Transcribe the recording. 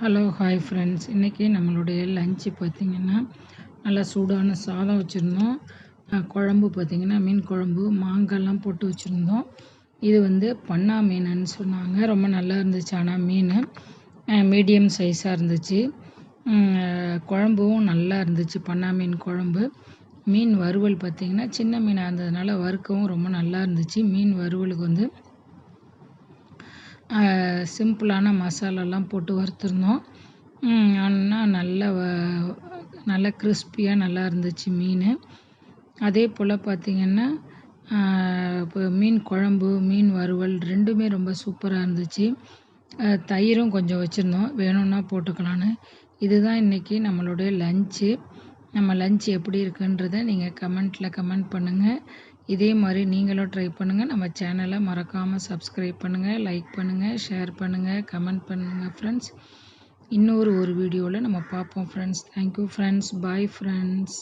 Hello hi friends இன்றைக்கி நம்மளுடைய lunch பார்த்திங்கன்னா நல்லா சூடான சாதம் வச்சுருந்தோம். குழம்பு பார்த்திங்கன்னா மீன் குழம்பு மாங்காய்லாம் போட்டு வச்சுருந்தோம். இது வந்து பண்ணா மீனுன்னு சொன்னாங்க. ரொம்ப நல்லா இருந்துச்சு. ஆனால் மீன் மீடியம் சைஸாக இருந்துச்சு. குழம்பும் நல்லா இருந்துச்சு. பண்ணா மீன் குழம்பு. மீன் வறுவல் பார்த்திங்கன்னா சின்ன மீனாக இருந்ததுனால வறுக்கவும் ரொம்ப நல்லா இருந்துச்சு. மீன் வறுவலுக்கு வந்து சிம்பிளான மசாலாலாம் போட்டு வறுத்துருந்தோம். ஆனால் நல்லா வ நல்லா கிறிஸ்பியாக நல்லா இருந்துச்சு மீன். அதே போல் பார்த்திங்கன்னா இப்போ மீன் குழம்பு மீன் வறுவல் ரெண்டுமே ரொம்ப சூப்பராக இருந்துச்சு. தயிரும் கொஞ்சம் வச்சுருந்தோம். வேணும்னா போட்டுக்கலான்னு. இதுதான் இன்றைக்கி நம்மளுடைய லஞ்சு. நம்ம லஞ்ச் எப்படி இருக்குன்றதை நீங்கள் கமெண்ட்டில் கமெண்ட் பண்ணுங்கள் இதே மாதிரி நீங்களும் ட்ரை பண்ணுங்கள் நம்ம சேனலை மறக்காமல் சப்ஸ்கிரைப் பண்ணுங்கள் லைக் பண்ணுங்கள் ஷேர் பண்ணுங்கள் கமெண்ட் பண்ணுங்கள் ஃப்ரெண்ட்ஸ் இன்னொரு ஒரு வீடியோவில் நம்ம பார்ப்போம் friends thank you friends bye friends